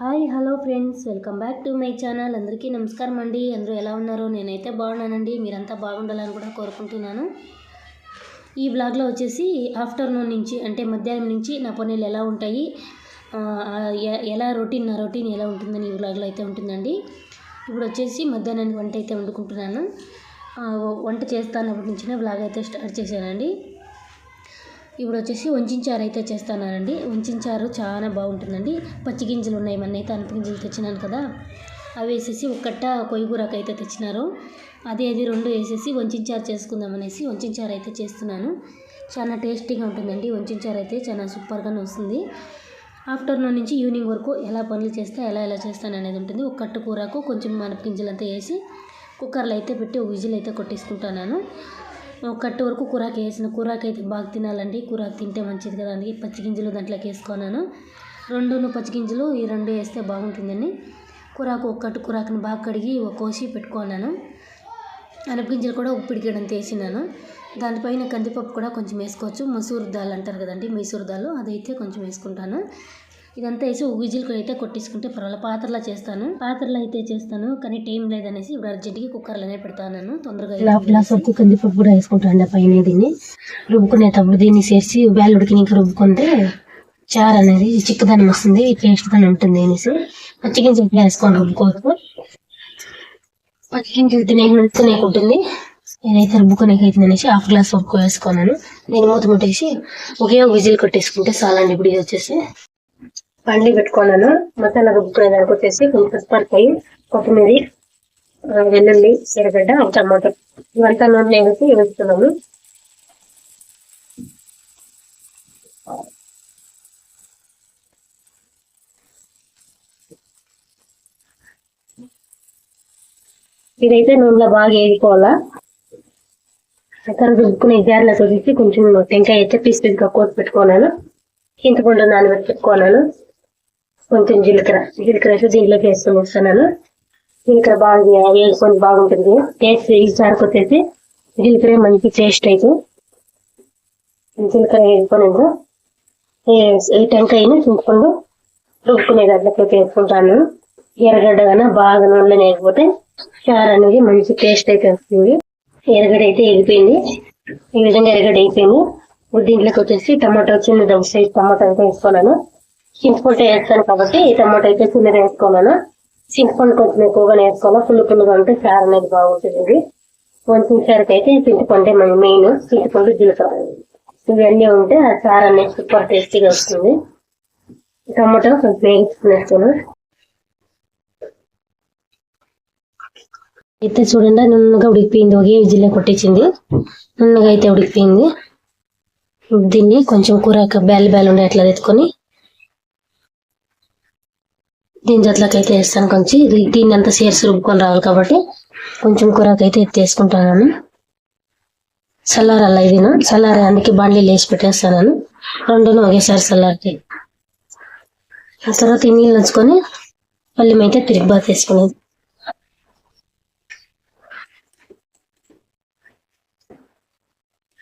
Hi hello friends. Welcome back to my channel. అందరికీ నమస్కారం అండి. అందరూ ఎలా ఉన్నారో నేనైతే బాగున్నానండి. మీరంతా బాగుండాలని కూడా కోరుకుంటున్నాను. ఈ బ్లాగ్లో వచ్చేసి ఆఫ్టర్నూన్ నుంచి అంటే మధ్యాహ్నం నుంచి నా పనులు ఎలా ఉంటాయి ఎలా రొటీన్ నా రొటీన్ ఎలా ఉంటుందని ఈ బ్లాగ్లో అయితే ఉంటుందండి. ఇప్పుడు వచ్చేసి మధ్యాహ్నానికి వంట అయితే వండుకుంటున్నాను. వంట వంట చేస్తానప్పటి నుంచి బ్లాగ్ అయితే స్టార్ట్ చేశానండి. ఇప్పుడు వచ్చేసి వంచించారు అయితే చేస్తున్నారండి వంచించారు చాలా బాగుంటుందండి. పచ్చి గింజలు ఉన్నాయి మన అయితే అనప గింజలు తెచ్చినాను కదా. అవి వేసేసి ఒక్కట్ట కొయ్యగూరకు అయితే తెచ్చినారు. అదే అది రెండు వేసేసి వంచించారు చేసుకుందాం అనేసి వంచించారు అయితే చేస్తున్నాను. చాలా టేస్టీగా ఉంటుందండి. వంచించారు అయితే చాలా సూపర్గానే వస్తుంది. ఆఫ్టర్నూన్ నుంచి ఈవినింగ్ వరకు ఎలా పనులు చేస్తే ఎలా ఎలా చేస్తాను అనేది ఉంటుంది. ఒక కూరకు కొంచెం మనప గింజలంతా వేసి కుక్కర్లో అయితే పెట్టి ఒక విజిల్ అయితే కొట్టేసుకుంటాను కట్టు వరకు కూరాకు వేసిన కూరాకు అయితే బాగా తినాలండి. కూరాకు తింటే మంచిది కదా అందుకే పచ్చి గింజలు దాంట్లోకి వేసుకున్నాను. రెండును పచ్చి గింజలు ఈ రెండు వేస్తే బాగుంటుందని కూరాకు ఒక్కటి కూరకుని కూరాకుని బాగా కడిగి కోసి పెట్టుకున్నాను. అనపగింజలు కూడా ఉప్పు పిడికేడంత వేసినాను దానిపైన కందిపప్పు కూడా కొంచెం వేసుకోవచ్చు. మసూర్ దాల్ అంటారు కదండి మైసూర్ దాల్. అదైతే కొంచెం వేసుకుంటాను. ఇదంతా వేసి విజిల్కి అయితే కొట్టేసుకుంటే పర్వాలేదు. పాత్రలో చేస్తాను. పాత్రలో అయితే చేస్తాను కానీ టైం లేదనేసి ఇప్పుడు అర్జెంట్గా కుక్కర్లోనే పెడతాను. తొందరగా గ్లాస్ గ్లాస్ వరకు కందిపప్పు కూడా వేసుకుంటాను పైన దీన్ని. రుబ్బుకునేటప్పుడు దీన్ని చేసి వేలు ఉడికి ఇంకా రుబ్బుకుంటే చారు అనేది చిక్కదనం వస్తుంది టేస్ట్ దాని ఉంటుంది అనేసి. పచ్చిగింజలు వేసుకొని రుబ్బుకోవచ్చు. పచ్చిగింజలు తినే ఉంటుంది. నేనైతే రుబ్బుకునేకి అవుతుంది అనేసి హాఫ్ గ్లాస్ వరకు వేసుకున్నాను. నేను మూత ముట్టేసి ఒకే ఒక విజిల్ కొట్టేసుకుంటే చాలండి ఇప్పుడు ఇది వచ్చేసి. పండ్లు పెట్టుకున్నాను. మసాలా రుబ్బుకునే దానికి వచ్చేసి కొంచెం పచ్చిమిరపకాయ కొత్తిమీర వెల్లుల్లి ఎర్రగడ్డ టమాటో. ఇవంతా నూనె వేసి వేస్తున్నాము ఇదైతే నూనెలో బాగా వేసుకోవాలా అక్కడ రుబ్బుకునే జార్లో చూసి కొంచెం టెంకాయ అయితే పీస్ పీస్గా కోసి పెట్టుకున్నాను. చింతపండు నానబెట్టి పెట్టుకున్నాను కొంచెం జీలకర్ర జీలకర్ర వేసి దీంట్లోకి వేసుకొని వస్తున్నాను జీలకర్ర బాగా వేసుకొని బాగుంటుంది. టేస్ట్ ఈ చారుకు వచ్చేసి జీలకర్ర మంచి టేస్ట్ అయితే. జీలకర్ర వేసుకొని ఈ టెంకాయని చింతపండు రుక్కునే గడ్డలోకి వేసుకుంటాను. ఎర్రగడ్డ కన్నా బాగా నూనె వేయకపోతే చారు అనేది మంచి టేస్ట్ అయితే వస్తుంది. ఎర్రగడ్డ అయితే ఎగిపోయింది ఈ విధంగా ఎర్రగడ్డ అయిపోయింది. దీంట్లోకి వచ్చేసి టమాటో చిన్న దోశ టమాటో అయితే వేసుకున్నాను. చింతపండు వేస్తాను కాబట్టి ఈ టమాటా అయితే చిన్నగా వేసుకోవాలను. చింతపండు కొంచెం ఎక్కువగా వేసుకోవాలి ఫుల్ ఫుల్గా ఉంటే చారు అనేది బాగుంటుంది కొంచెం చారుకి అయితే చింతపండే మన మెయిన్ చింతపండు జీలకర్ర. ఇవన్నీ ఉంటే ఆ చారు అనేది సూపర్ టేస్టీగా వస్తుంది. టమాటా కొంచెం వేసుకునేస్తాను అయితే చూడండి నున్నగా ఉడికిపోయింది. ఒకే విజిల్లో కొట్టించింది నున్నగా అయితే ఉడికిపోయింది. దీన్ని కొంచెం కూర బ్యాల్ బ్యాల్ ఉండే అట్లా ఎత్తుకొని దీని జట్లకైతే అయితే వేస్తాను కొంచెం. దీన్ని అంతా సేర్సి రుబ్బుకొని రావాలి కాబట్టి కొంచెం కూరకైతే ఎత్తేసుకుంటాను. చల్లారాల ఇది చల్లారి అందుకే బండ్లీలు వేసి పెట్టేస్తాను రెండును ఒకేసారి చల్లారి ఆ తర్వాత ఈ నీళ్ళు వచ్చుకొని మళ్ళీ అయితే తిరిగి బాత్ వేసుకునేది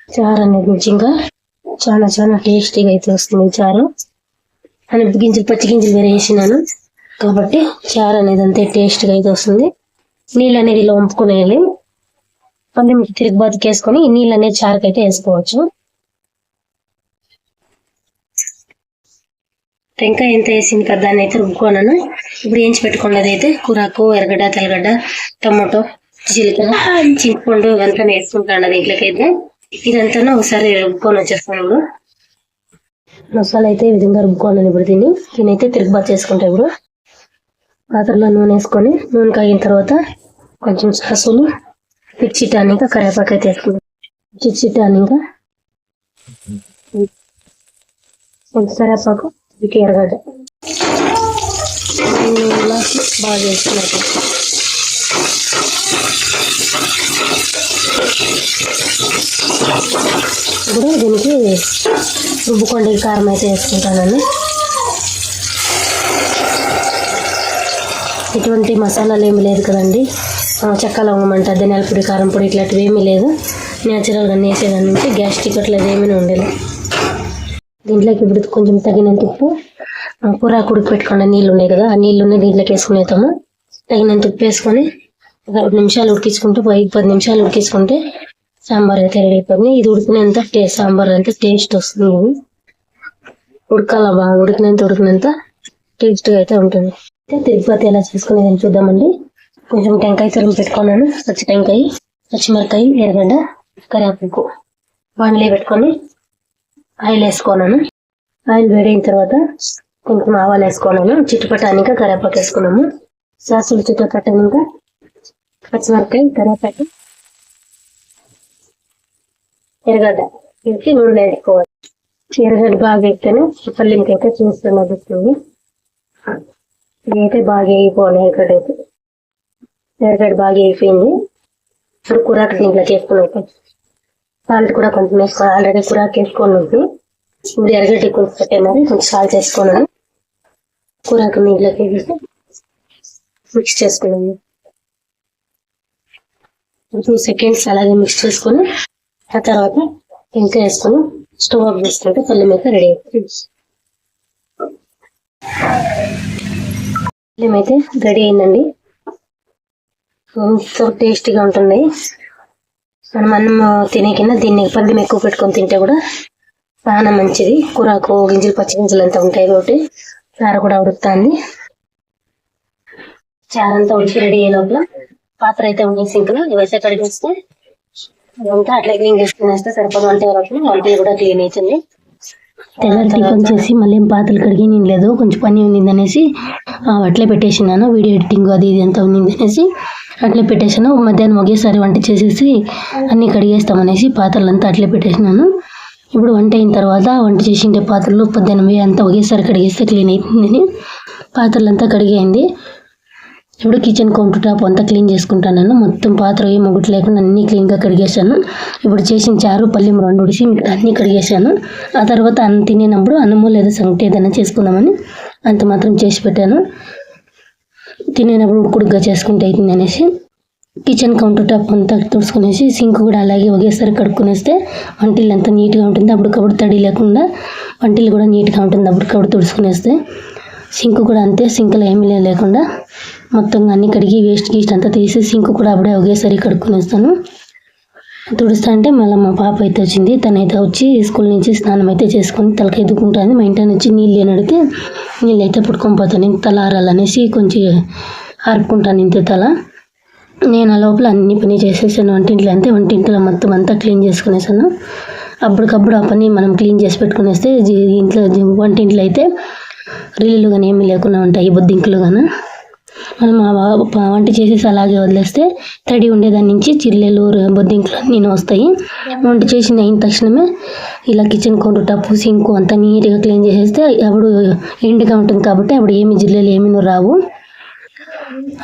చారు అనేది నిజంగా చాలా చాలా టేస్టీగా అయితే వస్తుంది చారు. అని గింజలు పచ్చి గింజలు వేరే వేసినాను. కాబట్టి చారు అనేది అంతే టేస్ట్గా అయితే వస్తుంది. నీళ్ళు అనేది ఇలా వంపుకునేయాలి. మళ్ళీ మీకు తిరిగి బతికేసుకొని నీళ్ళు అనేది చారుకి అయితే వేసుకోవచ్చు. టెంకాయ ఎంత వేసింది కదా దాన్ని అయితే రుబ్బుకోనను ఇప్పుడు ఏంచి పెట్టుకున్నది అయితే కూరాకు ఎర్రగడ్డ తెల్లగడ్డ టమాటో జీలకర్ర చింతపండు ఇవంతా వేసుకుంటాను దీంట్లోకి అయితే ఇదంతా ఒకసారి రుబ్బుకొని వచ్చేస్తాను ఇప్పుడు. మసాలా అయితే ఈ విధంగా రుబ్బుకోనని ఇప్పుడు దీన్ని. నేనైతే తిరుగుబాటు చేసుకుంటా ఇప్పుడు. పాత్రలో నూనె వేసుకొని నూనె కాగిన తర్వాత కొంచెం సాసులు పిచ్చి టానిక కరివేపాకు అయితే వేసుకుంటాం పిచ్చి కొంచెం కరివేపాకు ఇది ఎరగడ్డ బాగా వేసుకున్నట్టు ఇప్పుడు దీనికి రుబ్బుకోండి కారం అయితే వేసుకుంటానండి. ఎటువంటి మసాలాలు ఏమి లేదు కదండి. చెక్క లవంగమంట ధనియాల పొడి కారం పొడి ఇట్లాంటివి ఏమీ లేదు. న్యాచురల్గా నేసేదాని నుంచి గ్యాస్ అట్లా అది ఏమీ ఉండలేదు దీంట్లోకి ఇప్పుడు కొంచెం తగినంత ఉప్పు కూర కుడికి పెట్టుకున్న నీళ్ళు ఉన్నాయి కదా ఆ నీళ్ళుని దీంట్లోకి వేసుకునేతాము తగినంత ఉప్పు వేసుకొని ఒక ఐదు నిమిషాలు ఉడికించుకుంటే పది పది నిమిషాలు ఉడికించుకుంటే సాంబార్ అయితే రెడీ అయిపోయింది ఇది ఉడికినంత టేస్ట్ సాంబార్ అంతా టేస్ట్ వస్తుంది. ఉడకాల బాగా ఉడికినంత ఉడికినంత టేస్ట్గా అయితే ఉంటుంది. అయితే తిరుపతి ఎలా చేసుకునేది చూద్దామండి. కొంచెం టెంకాయ తురుము పెట్టుకున్నాను పచ్చి టెంకాయ పచ్చిమిరకాయ ఎర్రగడ్డ కరివేపాకు. బాండ్లీ పెట్టుకొని ఆయిల్ వేసుకున్నాను. ఆయిల్ వేడైన తర్వాత కొంచెం ఆవాలు వేసుకున్నాను. చిట్టుపట్టానిక కరివేపాకు వేసుకున్నాము. సాసులు చిట్టుపట్టానిక పచ్చిమిరకాయ కరివేపాకు ఎర్రగడ్డ. వేసి నూనె వేసుకోవాలి. ఎర్రగడ్డ బాగా వేస్తేనే పల్లింకైతే చూస్తున్నది ఇదైతే బాగా అయిపోయి హెయిర్ కట్ అయితే. కట్ బాగా అయిపోయింది. ఇప్పుడు కూరకు దీంట్లోకి వేసుకున్నాం సాల్ట్ కూడా కొంచెం వేసుకోవాలి. ఆల్రెడీ కూరకు వేసుకొని ఉంది ఇప్పుడు ఎర్రగడ్డ కొంచెం మరి కొంచెం సాల్ట్ వేసుకున్నాను. కూరకు నీళ్ళకి వేసి మిక్స్ చేసుకున్నాను. టూ సెకండ్స్ అలాగే మిక్స్ చేసుకొని ఆ తర్వాత ఇంకా వేసుకొని స్టవ్ ఆఫ్ చేసుకుంటే పల్లె మీద రెడీ అవుతుంది అయితే రెడీ అయిందండి. ఎంతో టేస్టీగా ఉంటుంది మనం అన్నం తినే కింద దీన్ని పల్లెం ఎక్కువ పెట్టుకొని తింటే కూడా చాలా మంచిది. కూరాకు గింజలు పచ్చి గింజలు అంతా ఉంటాయి కాబట్టి చార కూడా ఉడుకుతుంది. చారంతా ఉడికి రెడీ అయ్యే లోపల పాత్ర అయితే ఉంది సింక్లో. ఇవైతే కడిగేస్తే అంతా అట్లా క్లీన్ చేసుకునేస్తే సరిపోదు వంట వరకు కూడా క్లీన్ అవుతుంది. తెల్లారి టిఫిన్ చేసి మళ్ళీ ఏం పాత్రలు కడిగి నేను లేదు కొంచెం పని ఉండింది అనేసి అట్లే పెట్టేసినాను. వీడియో ఎడిటింగ్ అది ఇది అంతా ఉంది అనేసి అట్లే పెట్టేసాను మధ్యాహ్నం ఒకేసారి వంట చేసేసి అన్నీ కడిగేస్తామనేసి పాత్రలు అంతా అట్లే పెట్టేసినాను. ఇప్పుడు వంట అయిన తర్వాత వంట చేసిండే పాత్రలు పొద్దున్న అంతా ఒకేసారి కడిగేస్తే క్లీన్ అవుతుందని పాత్రలు అంతా అయింది ఇప్పుడు కిచెన్ కౌంటర్ టాప్ అంతా క్లీన్ చేసుకుంటాను మొత్తం పాత్ర ఏ మొగ్గుట్ లేకుండా అన్నీ క్లీన్గా కడిగేశాను. ఇప్పుడు చేసిన చారు పల్లెం రెండు ఉడిసి మిగతా అన్నీ కడిగేశాను. ఆ తర్వాత అన్నం తినేటప్పుడు అన్నము లేదా సంగటి ఏదైనా చేసుకుందామని అంత మాత్రం చేసి పెట్టాను. తినేటప్పుడు ఉడుకుడుగ్గా చేసుకుంటే అవుతుంది అనేసి కిచెన్ కౌంటర్ టాప్ అంతా తుడుచుకునేసి సింక్ కూడా అలాగే ఒకేసారి కడుక్కునేస్తే వంటిల్లు అంతా నీట్గా ఉంటుంది. అప్పటికప్పుడు తడి లేకుండా వంటిల్లు కూడా నీట్గా ఉంటుంది. అప్పటికప్పుడు తుడుచుకునేస్తే సింక్ కూడా అంతే సింక్లో ఏమీ లేకుండా మొత్తం అన్ని కడిగి వేస్ట్ గీస్ట్ అంతా తీసి సింక్ కూడా అప్పుడే ఒకేసారి కడుక్కునేస్తాను. తుడుస్తా అంటే మళ్ళీ మా పాప అయితే వచ్చింది తనైతే వచ్చి స్కూల్ నుంచి స్నానం అయితే చేసుకొని తలకి ఎదుకుంటుంది. మా ఇంటి నుంచి నీళ్ళు అని అడిగితే నీళ్ళు అయితే పుట్టుకొని పోతాను. ఇంత తల ఆరాలనేసి కొంచెం ఆర్పుకుంటాను ఇంత తల. నేను ఆ లోపల అన్ని పని చేసేసాను వంటింట్లో అంతే వంటింట్లో మొత్తం అంతా క్లీన్ చేసుకునేసాను. అప్పటికప్పుడు ఆ పని మనం క్లీన్ చేసి పెట్టుకునేస్తే ఇంట్లో వంటింట్లో అయితే రీళ్ళు కానీ ఏమీ లేకుండా ఉంటాయి బొద్దింకులు కానీ మనం వంట చేసేసి అలాగే వదిలేస్తే తడి ఉండేదాని నుంచి చిల్లెలు బొద్దింకులు నేను వస్తాయి. వంట చేసిన అయిన తక్షణమే ఇలా కిచెన్ కౌంటర్ టప్ సింక్ అంతా నీట్గా క్లీన్ చేసేస్తే అప్పుడు ఎండుగా ఉంటుంది కాబట్టి అప్పుడు ఏమి జిల్లెలు ఏమీ రావు.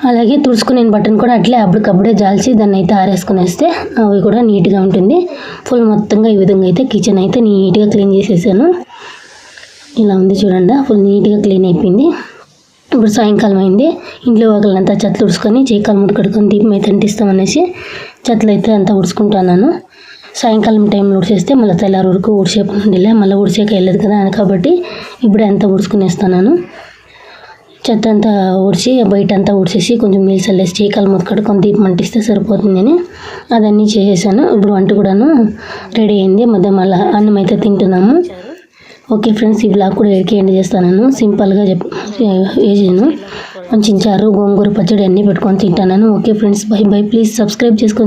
అలాగే తుడుచుకునే బటన్ కూడా అట్లే అప్పటికప్పుడే జాల్చి దాన్ని అయితే ఆరేసుకునేస్తే అవి కూడా నీట్గా ఉంటుంది. ఫుల్ మొత్తంగా ఈ విధంగా అయితే కిచెన్ అయితే నీట్గా క్లీన్ చేసేసాను. ఇలా ఉంది చూడండి. ఫుల్ నీట్గా క్లీన్ అయిపోయింది. ఇప్పుడు సాయంకాలం అయింది. ఇంట్లో ఒకళ్ళంతా చెట్లు ఉడుచుకొని చీకాలు ముడి దీపం అయితే అంటిస్తామనేసి చెత్తలు అయితే అంతా ఉడుచుకుంటున్నాను సాయంకాలం టైంలో ఉడిచేస్తే మళ్ళీ తెల్లారి వరకు ఉడిచే ఉండలే మళ్ళీ ఉడిసేక వెళ్ళదు కదా కాబట్టి ఇప్పుడే అంతా ఉడుచుకునేస్తున్నాను చెత్త అంతా ఉడిచి బయట అంతా ఊడ్చేసి కొంచెం నీళ్ళు చల్లేసి చీకాలు మూత దీపం అంటిస్తే సరిపోతుందని అదన్నీ చేసేసాను. ఇప్పుడు వంట కూడాను రెడీ అయింది. మధ్య మళ్ళీ అన్నం అయితే తింటున్నాము. ఓకే ఫ్రెండ్స్ ఈ బ్లాగ్ కూడా ఎడికి ఎండ్ చేస్తాను సింపుల్గా చెప్ వేసాను కొంచెం చారు గోంగూర పచ్చడి అన్నీ పెట్టుకొని తింటాను okay friends bye bye. Please subscribe చేసుకొని